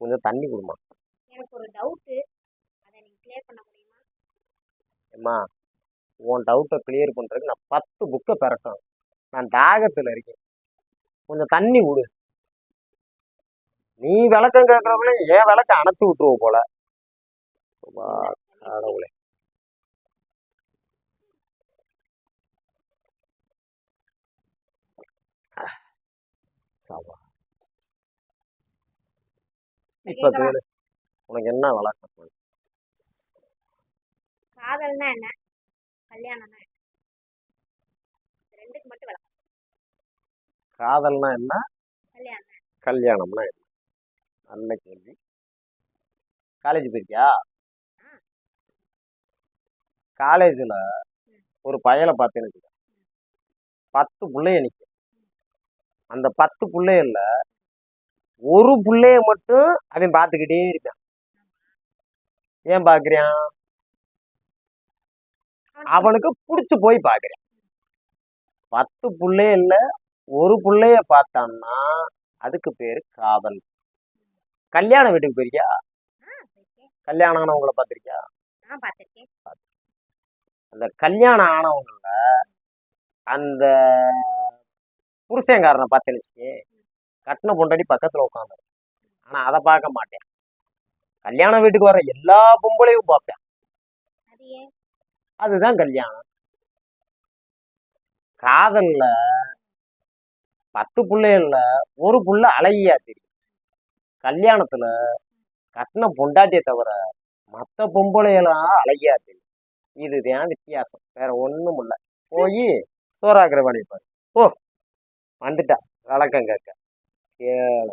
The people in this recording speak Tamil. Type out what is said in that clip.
கொஞ்சம் தண்ணி கொடுமா எனக்கு ஒரு டவுட்டு அதை நீங்க கிளியர் பண்ண முடியுமா? அம்மா உன் டவுட்டை கிளியர் பண்ணுறதுக்கு நான் பத்து புக்கை பெறட்டும். நான் தாகத்தில் இருக்கேன். கொஞ்சம் தண்ணி விடு. நீ விளக்கம் கேட்குறவங்களே ஏன் விளக்க அணைச்சி விட்டுருவ போல. கடவுளே. சாவா. இப்ப? கேளு. உனக்கு என்ன விளக்கம் காதல்னா என்ன? கல்யாணம்னா ரெண்டுக்கு மட்டும் விளக்கம் காதல்னா என்ன? கல்யாணம் கல்யாணம்னா என்ன? நல்ல கேள்வி. காலேஜ் போயிருக்கியா? காலேஜில் ஒரு பயலை பார்த்தேன்னு. பத்து பிள்ளைய நிற்கும் அந்த பத்து பிள்ளைகள்ல ஒரு பிள்ளைய மட்டும் அவன் பார்த்துக்கிட்டே இருக்கான். ஏன் பார்க்குறான்? அவனுக்கு பிடிச்சி போய் பார்க்குறான். பத்து பிள்ளைகள்ல ஒரு பிள்ளைய பார்த்தான்னா அதுக்கு பேரு காதல். கல்யாண வீட்டுக்கு போயிருக்கியா? கல்யாணம் ஆனவங்கள பார்த்திருக்கியா? அந்த கல்யாணம் ஆனவங்கள அந்த புருஷன்காரனை பார்த்தேன்னு கட்டின பொண்டாடி பக்கத்துல உட்காந்து ஆனா அதை பார்க்க மாட்டேன். கல்யாண வீட்டுக்கு வர எல்லா பொம்பளையும் பார்ப்பேன். அதுதான் கல்யாணம். காதல்ல பத்து பிள்ளைகள்ல ஒரு புள்ள அழகியா தெரியும். கல்யாணத்துல கட்டின பொண்டாட்டியை தவிர மற்ற பொம்பளையெல்லாம் அழகியா தெரியும். இதுதான் வித்தியாசம். வேற ஒண்ணும் இல்ல. போய் சோறாக்குற வேலையை பாரு. ஓ வந்துட்டா. வழக்கம் கேட்க கேளு